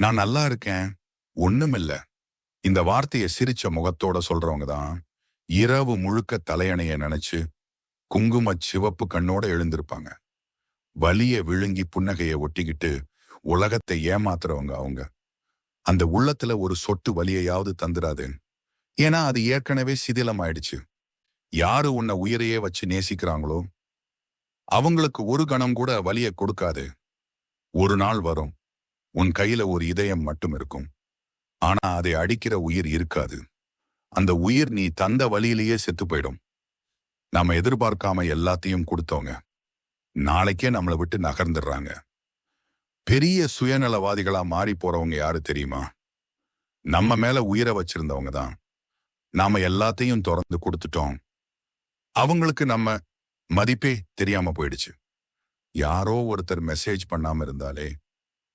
நான் நல்லா இருக்கேன். ஒண்ணுமில்ல. இந்த வார்த்தையை சிரிச்ச முகத்தோட சொல்றவங்க தான் இரவு முழுக்க தலையணைய நினைச்சு குங்கும சிவப்பு கண்ணோட எழுந்திருப்பாங்க. வலிய விழுங்கி புன்னகைய ஒட்டிக்கிட்டு உலகத்தை ஏமாத்துறவங்க அவங்க. அந்த உள்ளத்துல ஒரு சொட்டு வலியையாவது தந்துராது ஏன்னா அது ஏற்கனவே சிதிலமாயிடுச்சு. யாரு உன்னை உயிரையே வச்சு நேசிக்கிறாங்களோ? அவங்களுக்கு ஒரு கணம் கூட வலிய கொடுக்காது. ஒரு நாள் வரும். உன் கையில ஒரு இதயம் மட்டும் இருக்கும். ஆனா அதை அடிக்கிற உயிர் இருக்காது. அந்த உயிர் நீ தந்த வழியிலேயே செத்து போயிடும். நாம எதிர்பார்க்காம எல்லாத்தையும் கொடுத்தவங்க நாளைக்கே நம்மளை விட்டு நகர்ந்துடுறாங்க. பெரிய சுயநலவாதிகளா மாறி போறவங்க யாரு தெரியுமா? நம்ம மேல உயிரை வச்சிருந்தவங்க தான். நாம எல்லாத்தையும் திறந்து கொடுத்துட்டோம். அவங்களுக்கு நம்ம மதிப்பே தெரியாம போயிடுச்சு. யாரோ ஒருத்தர் மெசேஜ் பண்ணாம இருந்தாலே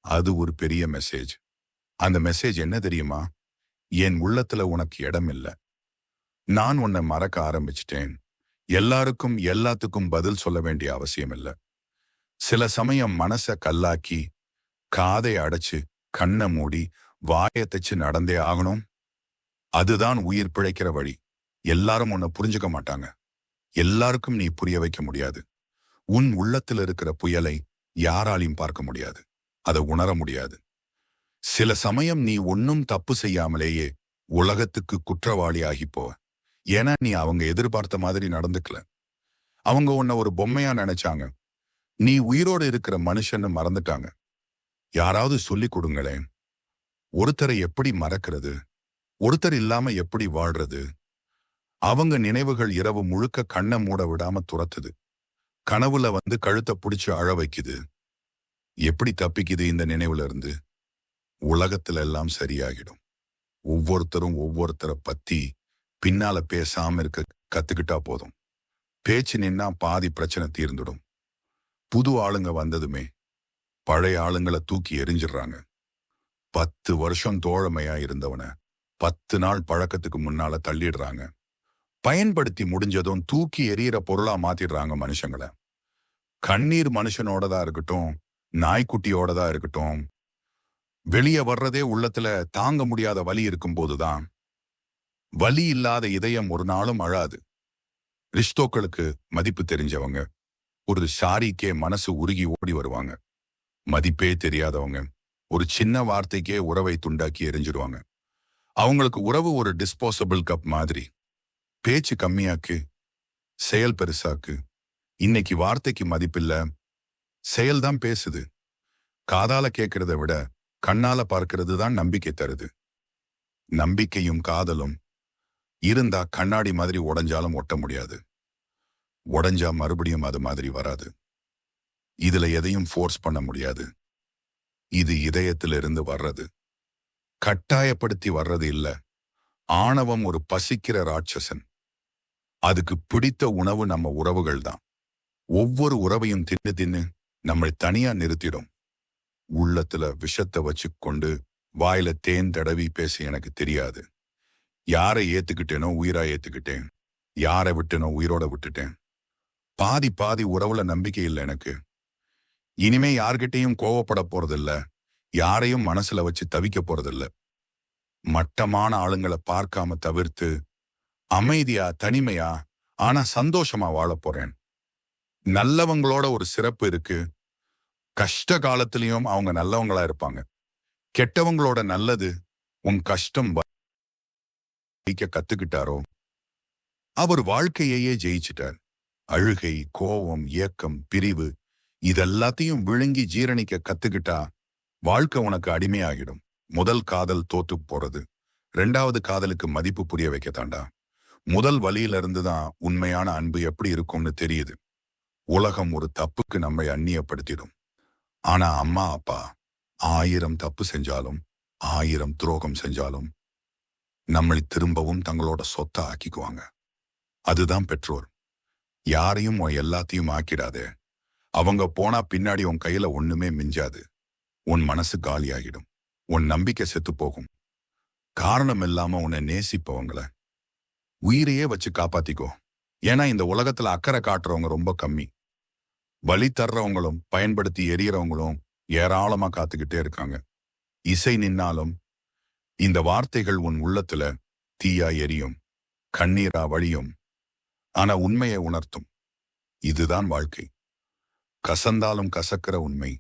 அது ஒரு பெரிய மெசேஜ் அந்த மெசேஜ் என்ன தெரியுமா? என் உள்ளத்துல உனக்கு இடம் இல்லை. நான் உன்னை மறக்க ஆரம்பிச்சிட்டேன். எல்லாருக்கும் எல்லாத்துக்கும் பதில் சொல்ல வேண்டிய அவசியம் இல்லை. சில சமயம் மனச கல்லாக்கி காதை அடைச்சு கண்ணை மூடி வாயை தச்சு நடந்தே ஆகணும். அதுதான் உயிர் பிழைக்கிற வழி. எல்லாரும் உன்னை புரிஞ்சுக்க மாட்டாங்க. எல்லாருக்கும் நீ புரிய வைக்க முடியாது. உன் உள்ளத்தில் இருக்கிற புயலை யாராலையும் பார்க்க முடியாது. அதை உணர முடியாது. சில சமயம் நீ ஒன்னும் தப்பு செய்யாமலேயே உலகத்துக்கு குற்றவாளி ஆகிப்போ ஏன்னா நீ அவங்க எதிர்பார்த்த மாதிரி நடந்துக்கல. அவங்க உன்னை ஒரு பொம்மையா நினைச்சாங்க. நீ உயிரோடு இருக்கிற மனுஷன்னு மறந்துட்டாங்க. யாராவது சொல்லி கொடுங்களேன். ஒருத்தரை எப்படி மறக்கிறது? ஒருத்தர் இல்லாம எப்படி வாழ்றது? அவங்க நினைவுகள் இரவு முழுக்க கண்ணை மூட விடாம துரத்துது. கனவுல வந்து கழுத்தை புடிச்சு அழ வைக்குது. எப்படி தப்பிக்குது இந்த நினைவுல இருந்து உலகத்துல எல்லாம் சரியாகிடும். ஒவ்வொருத்தரும் ஒவ்வொருத்தரை பத்தி பின்னால பேசாம இருக்க கத்துக்கிட்டா போதும். பேச்சு நின்னா பாதி பிரச்சனை தீர்ந்துடும். புது ஆளுங்க வந்ததுமே பழைய ஆளுங்களை தூக்கி எரிஞ்சிடுறாங்க பத்து வருஷம் தோழமையா இருந்தவன பத்து நாள் பழக்கத்துக்கு முன்னால தள்ளிடுறாங்க. பயன்படுத்தி முடிஞ்சதும் தூக்கி எரியற பொருளா மாத்திடுறாங்க மனுஷங்களை. கண்ணீர் மனுஷனோடதா இருக்கட்டும் நாய்க்குட்டியோடதா இருக்கட்டும். வெளியே வர்றதே உள்ளத்துல தாங்க முடியாத வலி இருக்கும்போதுதான். வலி இல்லாத இதயம் ஒரு நாளும் அழாது. ரிஷ்தோக்களுக்கு மதிப்பு தெரிஞ்சவங்க. ஒரு ஷாரிக்கே மனசு உருகி ஓடி வருவாங்க. மதிப்பே தெரியாதவங்க. ஒரு சின்ன வார்த்தைக்கே உறவை துண்டாக்கி எரிஞ்சிடுவாங்க அவங்களுக்கு உறவு ஒரு டிஸ்போசபிள் கப் மாதிரி. பேச்சு கம்மியாக்கு செயல் பெருசாக்கு. இன்னைக்கு வார்த்தைக்கு மதிப்பில்லை. செயல்தான் பேசுது. காதால கேட்கறத விட கண்ணால பார்க்கிறது தான் நம்பிக்கை தருது. நம்பிக்கையும் காதலும் இருந்தா கண்ணாடி மாதிரி உடஞ்சாலும் ஒட்ட முடியாது. உடஞ்சா மறுபடியும் அது மாதிரி வராது. இதுல எதையும் ஃபோர்ஸ் பண்ண முடியாது. இது இதயத்திலிருந்து வர்றது. கட்டாயப்படுத்தி வர்றது இல்ல. ஆணவம் ஒரு பசிக்கிற ராட்சசன். அதுக்கு பிடித்த உணவு நம்ம உறவுகள் தான் ஒவ்வொரு உறவையும் தின்னு தின்னு நம்மளை தனியா நிறுத்திடும். உள்ளத்துல விஷத்தை வச்சு கொண்டு வாயில தேன் தடவி பேச எனக்கு தெரியாது. யாரை ஏத்துக்கிட்டேனோ உயிரா ஏத்துக்கிட்டேன். யாரை விட்டேனோ உயிரோட விட்டுட்டேன். பாதி பாதி உறவுல நம்பிக்கை இல்லை எனக்கு. இனிமே யார்கிட்டையும் கோவப்பட போறதில்ல. யாரையும் மனசுல வச்சு தவிக்க போறதில்ல. மட்டமான ஆளுங்களை பார்க்காம தவிர்த்து அமைதியா தனிமையா ஆனா சந்தோஷமா வாழ போறேன். நல்லவங்களோட ஒரு சிறப்பு இருக்கு. கஷ்ட காலத்திலையும் அவங்க நல்லவங்களா இருப்பாங்க. கெட்டவங்களோட நல்லது உன் கஷ்டம் கத்துக்கிட்டாரோ? அவர் வாழ்க்கையையே ஜெயிச்சிட்டார். அழுகை கோபம் ஏக்கம் பிரிவு இதெல்லாத்தையும் விழுங்கி ஜீரணிக்க கத்துக்கிட்டா வாழ்க்கை உனக்கு அடிமையாகிடும். முதல் காதல் தோத்து போறது. ரெண்டாவது காதலுக்கு மதிப்பு புரிய வைக்கத்தாண்டா. முதல் வழியில இருந்துதான் உண்மையான அன்பு எப்படி இருக்கும்னு தெரியுது. உலகம் ஒரு தப்புக்கு நம்மை அந்நியப்படுத்திடும். ஆனா அம்மா அப்பா ஆயிரம் தப்பு செஞ்சாலும் ஆயிரம் துரோகம் செஞ்சாலும் நம்மளை திரும்பவும் தங்களோட சொத்தை ஆக்கிக்குவாங்க. அதுதான் பெற்றோர். யாரையும் உன் எல்லாத்தையும் ஆக்கிடாதே. அவங்க போனா பின்னாடி உன் கையில ஒண்ணுமே மிஞ்சாது. உன் மனசு காலியாகிடும். உன் நம்பிக்கை செத்து போகும் காரணம் இல்லாம உன்னை நேசிப்பவங்கள. உயிரையே வச்சு காப்பாத்திக்கோ. ஏன்னா இந்த உலகத்துல அக்கறை காட்டுறவங்க ரொம்ப கம்மி. வழி தர்றவங்களும் பயன்படுத்தி எரியறவங்களும் ஏராளமா காத்துக்கிட்டே இருக்காங்க. இசை நின்னாலும் இந்த வார்த்தைகள் உன் உள்ளத்துல தீயா எரியும் கண்ணீரா வழியும். ஆனா உண்மையை உணர்த்தும். இதுதான் வாழ்க்கை. கசந்தாலும் கசக்கிற உண்மை.